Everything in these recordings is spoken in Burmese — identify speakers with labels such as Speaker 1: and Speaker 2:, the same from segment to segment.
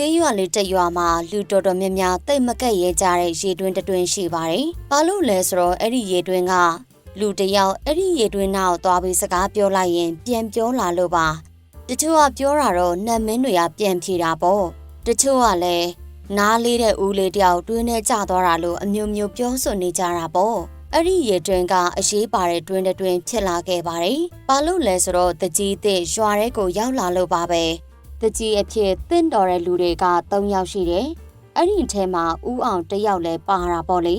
Speaker 1: ကျေးရွာလေးတစ်ရွာမှာလူတော်တော်များများတိတ်မကက်ရဲကြတဲ့ရေတွင်းတစ်တွင်းရှိပါတယ်။ဘာလို့လဲဆိုတော့အဲ့ဒီရေတွင်းကလူတစ်ယောက်အဲ့ဒီရေတွင်းနောက်သွားပြီးစကားပြောလိုက်ရင် ပြန်ပြောလာလို့ပါ။တချို့ကပြောတာတော့နတ်မင်းတွေကပြန်ဖြေတာပေါ့။တချို့ကလည်းနားလေးတဲ့ဦးလေးတယောက်တွင်းထဲကျသွားတာလို့အမျိုးမျိုးပြောဆိုနေကြတာပေါ့။အဲ့ဒီရေတွင်းကအရေးပါတဲ့တွင်းတစ်တွင်းဖြစ်လာခဲ့ပါတယ်။ဘာလို့လဲဆိုတော့တကြီးတဲ့ရွာထဲကိုရောက်လာလို့ပါပဲ။ တကြီးအဖြစ်တင့်တော်တဲ့လူတွေက၃ယောက်ရှိတယ်။အဲ့ဒီအထဲမှာဦးအောင်တစ်ယောက်လည်းပါတာပေါ့လေ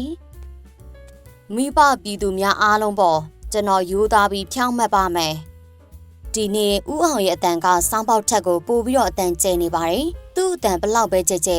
Speaker 1: ။မိဘပြည်သူများအားလုံးပေါ့ကျွန်တော်ယူသားပြီးဖြောင်းမှတ်ပါမယ်။ဒီနေ့ဦးအောင်ရဲ့အတန်ကစောင်းပေါက်ထက်ကိုပို့ပြီးတော့အတန်ကျနေပါတယ်။သူ့အတန်ဘလောက်ပဲကျကျ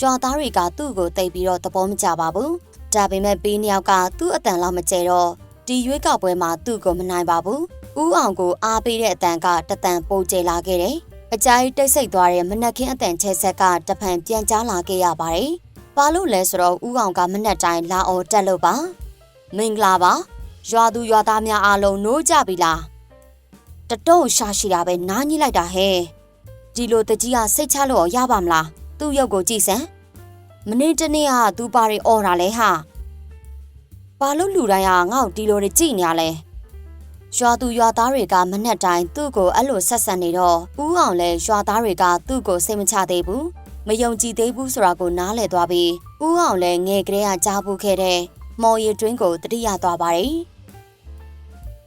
Speaker 1: ရွာသားတွေကသူ့ကိုတိတ်ပြီးတော့သဘောမကျပါဘူး။ဒါပေမဲ့ပြီးနှစ်ယောက်ကသူ့အတန်လောက်မကျတော့ဒီရွေးကောက်ပွဲမှာသူ့ကိုမနိုင်ပါဘူး။ဦးအောင်ကိုအားပေးတဲ့အတန်ကတတန်ပိုကျလာခဲ့တယ်။ အကြိုက်တိတ်ဆိတ်သွားတဲ့မနက်ခင်းအတန်ချဲဆက်ကတဖန်ပြန်ကြားလာခဲ့ရပါတယ်။ဘာလို့လဲဆိုတော့ဦးအောင်ကမနက်တိုင်းလာအော်တက်လို့ပါ။မင်္ဂလာပါ။ရွာသူရွာသားများအားလုံးနိုးကြပြီလား။တတုံးရှာရှိတာပဲနားကြီးလိုက်တာဟဲ့။ဒီလိုတကြီးကစိတ်ချလို့ရပါမလား။သူ့ရုပ်ကိုကြည့်စမ်း။မနေ့တနေ့ကသူပါရီအော်တာလဲဟာ။ဘာလို့လူတိုင်းကငါ့ကိုဒီလိုတွေကြည့်နေရလဲ။ ရွာသူရွာသားတွေကမနှက်တိုင်းသူ့ကိုအဲ့လိုဆက်ဆံနေတော့ဦးအောင်လဲရွာသားတွေကသူ့ကိုစိတ်မချသေးဘူးမယုံကြည်သေးဘူးဆိုတာကိုနားလည်သွားပြီးဦးအောင်လဲငယ်ကလေးကကြားပူခဲ့တဲ့မော်ရီတွင်းကိုတတိယသွားပါတယ်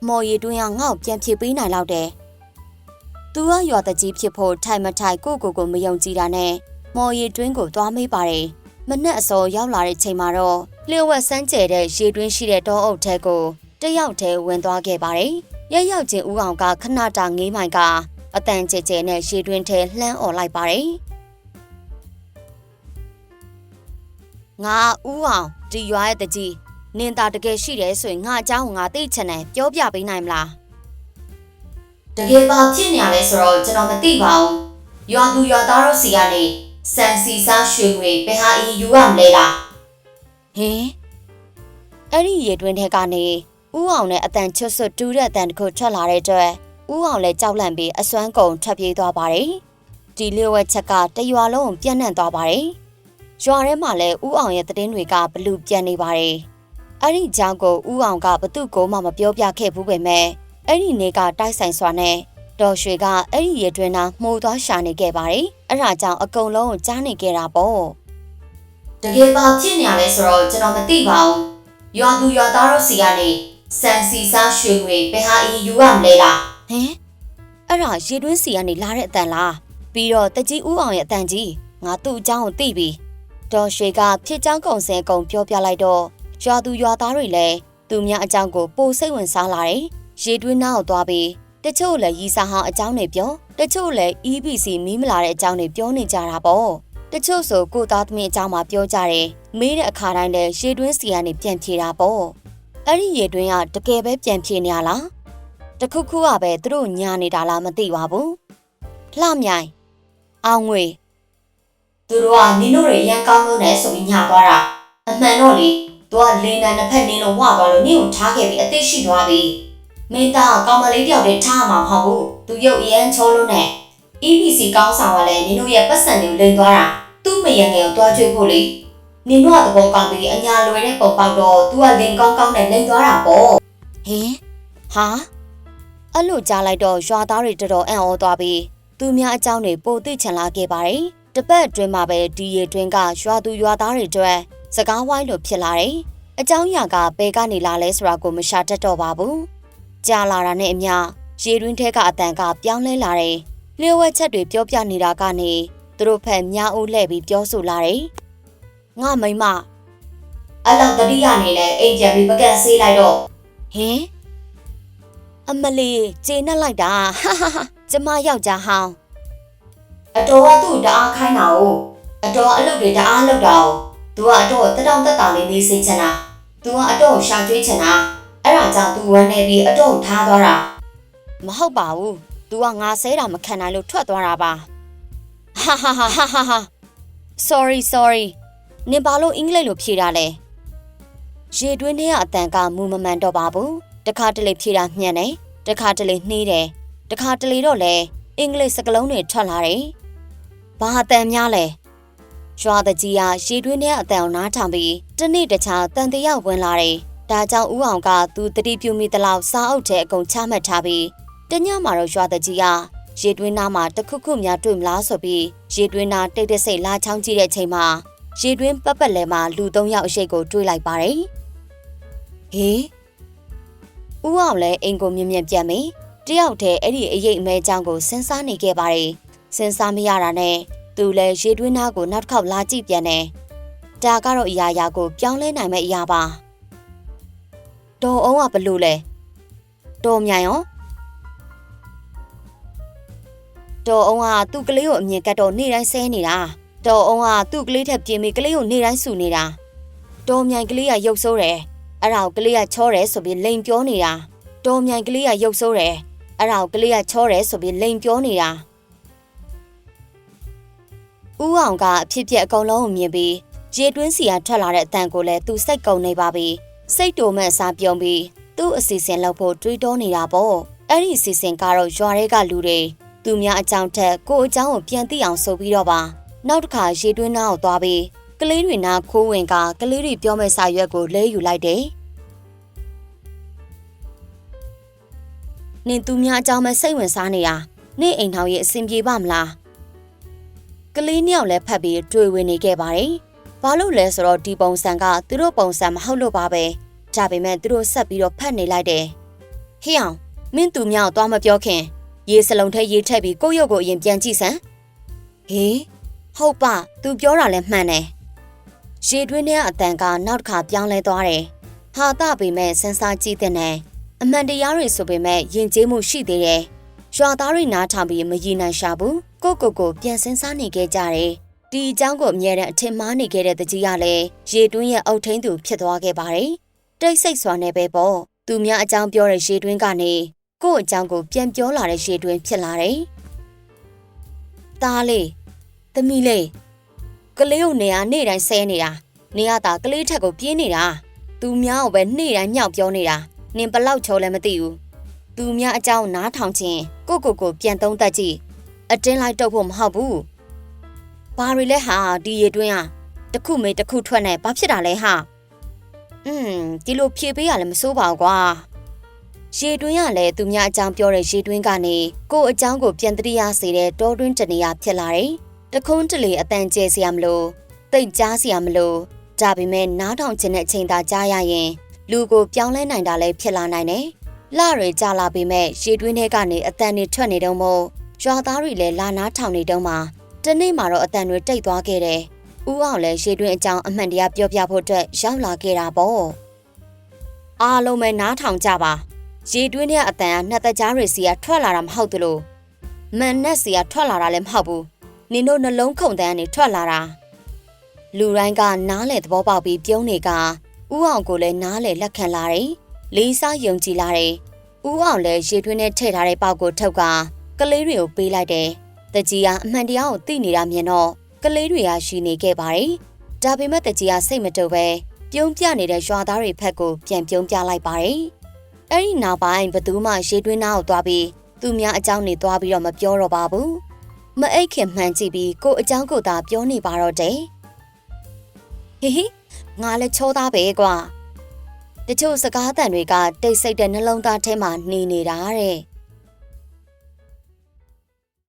Speaker 1: မော်ရီတွင်းကငေါ့ပြန်ဖြေပေးနိုင်တော့တယ်သူကရွာတကြီးဖြစ်ဖို့ထိုင်မထိုင်ကိုကိုကိုမယုံကြည်တာနဲ့မော်ရီတွင်းကိုသွားမေးပါတယ်မနှက်အစောရောက်လာတဲ့ချိန်မှာတော့လျှို့ဝှက်စမ်းကျဲတဲ့ရေတွင်းရှိတဲ့တောအုပ်ထဲကို တယောက်တည်းဝင်သွားခဲ့ပါတယ်။ရက်ရောက်ချင်းဦးအောင်ကခဏတာငေးမိုင်ကအတန်ကျဲကျဲနဲ့ရေတွင်းထဲလှမ်းអော်လိုက်ပါတယ်။ငါဦးအောင်ဒီရွာရဲ့တကြီးနင်တာတကယ်ရှိတယ်ဆိုရင်ငါအเจ้าငါသိချင်တယ်ပြောပြပေးနိုင်မလား။တကယ်ပါဖြစ်နေရလဲဆိုတော့ကျွန်တော်မသိပါဘူး။ရွာသူရွာသားတို့စီကနေစံစီစားရွှေငွေဘယ်ဟာအီယူရမလဲလား။ဟင်အဲ့ဒီရေတွင်းထဲကနေ ဦးအောင်နဲ့အတန်ချွတ်ဆွတ်တူးတဲ့အတန်တစ်ခုထွက်လာတဲ့အတွက်ဦးအောင်လည်းကြောက်လန့်ပြီးအစွမ်းကုန်ထွက်ပြေးသွားပါတယ်။ဒီလျှို့ဝှက်ချက်ကတရွာလုံးပြန့်နှံ့သွားပါတယ်။ရွာထဲမှာလည်းဦးအောင်ရဲ့တည်င်းတွေကဘလူပြန့်နေပါတယ်။အဲ့ဒီကြောင့်ကိုဦးအောင်ကဘသူ့ကိုမှမပြောပြခဲ့ဘူးပဲမဲ့အဲ့ဒီနေ့ကတိုက်ဆိုင်စွာနဲ့တော်ရွှေကအဲ့ဒီရေတွင်းနာမှုသွားရှာနေခဲ့ပါတယ်။အဲ့ဒါကြောင့်အကုန်လုံးကိုကြားနေခဲ့တာပေါ့။တကယ်ပါဖြစ်နေရလဲဆိုတော့ကျွန်တော်မသိပါဘူး။ရွာသူရွာသားတို့စီကနေ စံစီစားရွှေငွေဘယ်ဟာအီယူရမလဲလားဟင်အဲ့ဒါရေတွင်းစီကနေလာတဲ့အတန်လားပြီးတော့တကြီးဦးအောင်ရဲ့အတန်ကြီးငါသူ့အကြောင်းကိုသိပြီဒေါ်ရွှေကဖြစ်ကြောင်းကုံစဲကုံပြောပြလိုက်တော့ရွာသူရွာသားတွေလည်းသူများအကြောင်းကိုပိုစိတ်ဝင်စားလာတယ်ရေတွင်းနားကိုသွားပြီးတချို့လည်းရီစာဟောင်းအကြောင်းတွေပြောတချို့လည်း EBC မီးမလာတဲ့အကြောင်းတွေပြောနေကြတာပေါ့တချို့ဆိုကိုသားသမီးအကြောင်းမှပြောကြတယ်မေးတဲ့အခါတိုင်းလည်းရေတွင်းစီကနေပြန်ဖြေတာပေါ့ အဲ့ဒီရေတွင်းကတကယ်ပဲပြန်ဖြေနေရလားတခုခုကပဲသူတို့ညာနေတာလားမသိပါဘူးလှမြိုင်အောင်ငွေသူတို့ကနင်တို့တွေရန်ကောင်းလို့နဲ့ဆိုပြီးညာသွားတာအမှန်တော့လေသူကလင်းနံတစ်ဖက်နင်းလို့ဝသွားလို့နင့်ကိုထားခဲ့ပြီးအသက်ရှိသွားပြီမင်းသားကကောင်မလေးတယောက်တည်းထားမှာမဟုတ်ဘူးသူရုပ်ရမ်းချောလို့နဲ့ EBC ကောင်းဆောင်ကလည်းနင်တို့ရဲ့ပတ်စံတွေကိုလိန်သွားတာသူ့မယံငယ်ကိုတွားကျွေးဖို့လေ နင်တို့ကသဘောကောင်းပြီးအညာလွယ်တဲ့ပုံပေါက်တော့ तू ကလင်ကောင်းကောင်းနဲ့လိန်သွားတာပေါ့ဟင်ဟာအဲ့လိုကြားလိုက်တော့ရွာသားတွေတော်တော်အံ့ဩသွားပြီးသူများအကြောင်းတွေပိုသိချင်လာခဲ့ပါတယ်တပတ်အတွင်းမှာပဲဒီရေတွင်းကရွာသူရွာသားတွေအတွက်စကားဝိုင်းလိုဖြစ်လာတယ်အကြောင်းအရာကဘယ်ကနေလာလဲဆိုတာကိုမရှာတတ်တော့ပါဘူးကြားလာတာနဲ့အမျှရေတွင်းထဲကအတန်ကပြောင်းလဲလာတယ်လျှို့ဝှက်ချက်တွေပြောပြနေတာကနေသူတို့ဖက်မြားဦးလှည့်ပြီးပြောဆိုလာတယ် ငါမိမအဲ့လောက်တတိယနေလဲအိမ်ကျန်ပြီးပကက်ဆေးလိုက်တော့ဟင်အမလီကျေနပ်လိုက်တာဟာဟာဟာကျမယောက်ျားဟောင်းအတော်ကသူ့တအားခိုင်းတာ哦အတော်အလုပ်တွေတအားလုပ်တာ哦သူကအတော်တက်တောင့်တက်တာလေးနေစေချင်တာသူကအတော်ရှာကျွေးချင်တာအဲ့ဒါကြောင့်သူဝမ်းနေပြီးအတော်ထားသွားတာမဟုတ်ပါဘူး तू ကငါဆဲတာမခံနိုင်လို့ထွက်သွားတာပါဟာဟာဟာဟာဟာ sorry sorry နင်ဘာလို့အင်္ဂလိပ်လိုဖြေတာလဲရေတွင်းထဲကအတန်ကမူမမှန်တော့ပါဘူးတခါတလေဖြေတာညံ့တယ်တခါတလေနှီးတယ်တခါတလေတော့လဲအင်္ဂလိပ်စကားလုံးတွေထွက်လာတယ်ဘာအတန်များလဲရွာတကြီးကရေတွင်းထဲအတန်နားထောင်ပြီးတနေ့တခြားတန်တရာဝင်လာတယ်။ဒါကြောင့်ဦးအောင်ကသူတတိပြုမိသလောက်စားအုပ်တဲ့အကုန်ချမှတ်ထားပြီးတညမှာတော့ရွာတကြီးကရေတွင်းနားမှာတခုခုများတွေ့မလားဆိုပြီးရေတွင်းနားတိတ်တဆိတ်လာချောင်းကြည့်တဲ့ချိန်မှာ ရေတွင်းပတ်ပတ်လဲမှာလူ၃ယောက်အရှိတ်ကိုတွေ့လိုက်ပါတယ်။ဟေးဦးအောင်လည်းအိမ်ကိုမြင်မြင်ပြန်ပြီတယောက်တည်းအဲ့ဒီအရေးအမဲအကြောင်းကိုစဉ်းစားနေခဲ့ပါတယ်။စဉ်းစားမရတာနဲ့သူလည်းရေတွင်းနားကိုနောက်တစ်ခေါက်လာကြည့်ပြန်တယ်။ဒါကတော့အရာရာကိုပြောင်းလဲနိုင်မဲ့အရာပါ။တော်အောင်ကဘလို့လဲ။တော်မြိုင်ရောတော်အောင်ကသူ့ကလေးကိုအမြင်ကတ်တော့နေ့တိုင်းဆဲနေတာ။ တော်အောင်ကသူ့ကလေးထက်ပြင်းပြီးကလေးကိုနေ့တိုင်းဆူနေတာ။တော်မြိုင်ကလေးကရုပ်ဆိုးတယ်။အဲ့ဒါကိုကလေးကချောတယ်ဆိုပြီးလိန်ပြောနေတာ။တော်မြိုင်ကလေးကရုပ်ဆိုးတယ်။အဲ့ဒါကိုကလေးကချောတယ်ဆိုပြီးလိန်ပြောနေတာ။ဦးအောင်ကအဖြစ်ပြက်အကုန်လုံးကိုမြင်ပြီးရေတွင်းစီကထွက်လာတဲ့အတန်ကိုလည်းသူစိတ်ကုန်နေပါပြီ။စိတ်တိုမဲ့အစားပြုံးပြီးသူ့အစီအစဉ်လုပ်ဖို့တွေးတောနေတာပေါ့။အဲ့ဒီအစီအစဉ်ကတော့ရွာတွေကလူတွေသူများအကြောင်းထက်ကိုယ်အကြောင်းကိုပြန်သိအောင်ဆိုပြီးတော့ပါ။ နောက်တစ်ခါရေတွင်းနားကိုသွားပြီးကလေးတွေနာခိုးဝင်ကကလေးတွေပြောမဲ့စာရွက်ကိုလဲယူလိုက်တယ်။နင်သူများအကြောင်းပဲစိတ်ဝင်စားနေတာ။နင့်အိမ်ထောင်ရဲ့အဆင်ပြေပါမလား။ကလေးနှစ်ယောက်လည်းဖတ်ပြီးတွေ့ဝင်နေခဲ့ပါတယ်။ဘာလို့လဲဆိုတော့ဒီပုံစံကသူတို့ပုံစံမဟုတ်လို့ပါပဲ။ဒါပေမဲ့သူတို့ဆက်ပြီးတော့ဖတ်နေလိုက်တယ်။ဟေ့အောင်မင်းသူများကိုသွားမပြောခင်ရေစလုံးထဲရေထည့်ပြီးကိုယ့်ရုပ်ကိုအရင်ပြန်ကြည့်စမ်း။ဟေး ဟုတ်ပါသူပြောတာလည်းမှန်တယ်။ရေတွင်းထဲအတန်ကနောက်တစ်ခါပြောင်းလဲသွားတယ်။ဟာတာပေမဲ့စန်းစားကြည့်တဲ့နဲ့အမှန်တရားတွေဆိုပေမဲ့ယဉ်ကျေးမှုရှိသေးတယ်။ရွာသားတွေနားထောင်ပြီးမရည်နိုင်ရှာဘူး။ကိုကိုကိုပြန်စင်းစားနေခဲ့ကြတယ်။ဒီအကြောင်းကိုအမြဲတမ်းအထင်မှားနေခဲ့တဲ့တကြီးကလည်းရေတွင်းရဲ့အုတ်ထင်းသူဖြစ်သွားခဲ့ပါတယ်။တိတ်ဆိတ်စွာနဲ့ပဲပေါ့။သူများအကြောင်းပြောတဲ့ရေတွင်းကနေကို့အကြောင်းကိုပြန်ပြောလာတဲ့ရေတွင်းဖြစ်လာတယ်။သားလေး ။သမီးလေးကလေးကိုနေရနေ့တိုင်းဆဲနေတာ။နေရတာကလေးထက်ကိုပြင်းနေတာ။သူများကိုပဲနေ့တိုင်းမြောက်ပြောနေတာ။နင်ဘလောက်ချောလဲမသိဘူး။သူများအကြောင်းနားထောင်ခြင်းကိုကိုကိုပြန်သုံးသက်ကြည့်။အတင်းလိုက်တော့ဖို့မဟုတ်ဘူး။ဘာတွေလဲဟာဒီရေတွင်းဟာတခုမေတခုထွက်နေဘာဖြစ်တာလဲဟာ။อืมဒီလိုဖြေပေးရလည်းမစိုးပါဘူးကွာ။ရေတွင်းကလည်းသူများအကြောင်းပြောတဲ့ရေတွင်းကနေကို့အကြောင်းကိုပြန်တရိယာစေတဲ့တောတွင်းတနေရာဖြစ်လာတယ်။ တခုံးတလေအတန်ကျဲစရာမလိုတိတ်ကြားစရာမလိုဒါပေမဲ့နားထောင်ခြင်းတဲ့အချိန်သာကြားရရင် လူကိုပြောင်းလဲနိုင်တာလည်းဖြစ်လာနိုင်တယ်။လတွေကြာလာပေမဲ့ရေတွင်းထဲကနေအတန်တွေထွက်နေတော့မို့ရွာသားတွေလည်းလာနားထောင်နေတော့မှတနေ့မှတော့အတန်တွေတိတ်သွားခဲ့တယ်။ဦးအောင်လည်းရေတွင်းအကြောင်းအမှန်တရားပြောပြဖို့အတွက်ရောက်လာခဲ့တာပေါ့။အားလုံးပဲနားထောင်ကြပါ။ရေတွင်းထဲအတန်ကနှစ်သက်ကြားတွေစီကထွက်လာတာမဟုတ်သလိုမန်နဲ့စီကထွက်လာတာလည်းမဟုတ်ဘူး။ နင်တို့နှလုံးခုန်တန်းကနေထွက်လာတာ။လူတိုင်းကနားလေသဘောပေါက်ပြီးပြုံးနေကဥအောင်ကိုလည်းနားလေလက်ခံလာတယ်။လေးစားယုံကြည်လာတယ်။ဥအောင်လည်းရေတွင်းနဲ့ထည့်ထားတဲ့ပေါက်ကိုထုတ်ကကလေးတွေကိုပေးလိုက်တယ်။တကြီးကအမှန်တရားကိုသိနေတာမြင်တော့ကလေးတွေကရှိနေခဲ့ပါတယ်။ဒါပေမဲ့တကြီးကစိတ်မတုပ်ပဲပြုံးပြနေတဲ့ရွာသားတွေဖက်ကိုပြန်ပြုံးပြလိုက်ပါတယ်။အဲ့ဒီနောက်ပိုင်းဘသူမှရေတွင်းနားကိုသွားပြီးသူများအကြောင်းနေသွားပြီးတော့မပြောတော့ပါဘူး။ မအိတ်ခင်မှန်ကြည့်ပြီးကို့အကြောင်းကိုသာပြောနေပါတော့တယ်။ဟေဟေငါလည်းချောသားပဲကွာ။တချို့စကားတန်တွေကတိတ်ဆိတ်တဲ့နှလုံးသားထဲမှာနေနေတာတဲ့။